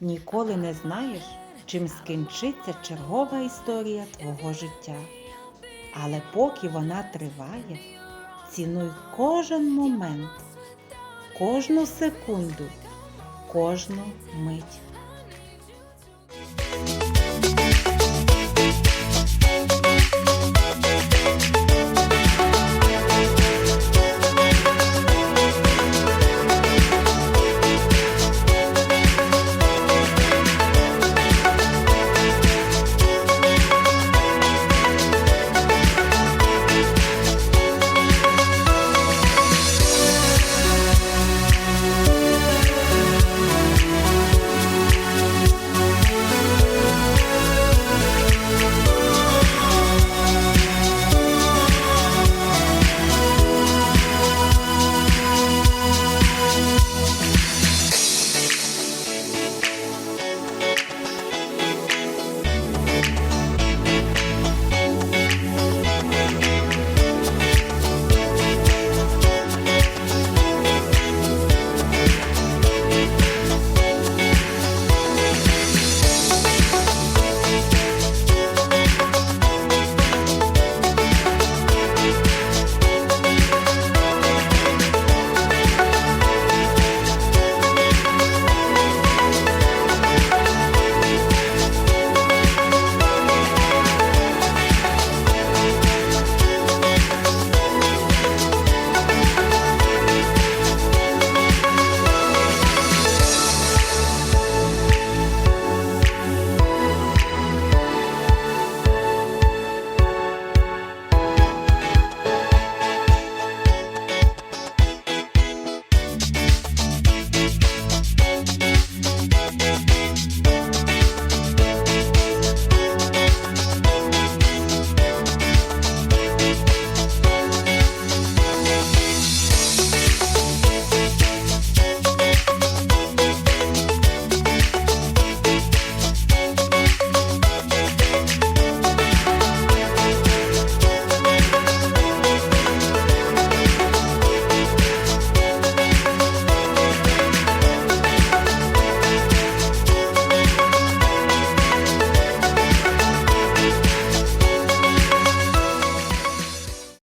Ніколи не знаєш, чим скінчиться чергова історія твого життя. Але поки вона триває, цінуй кожен момент, кожну секунду, кожну мить.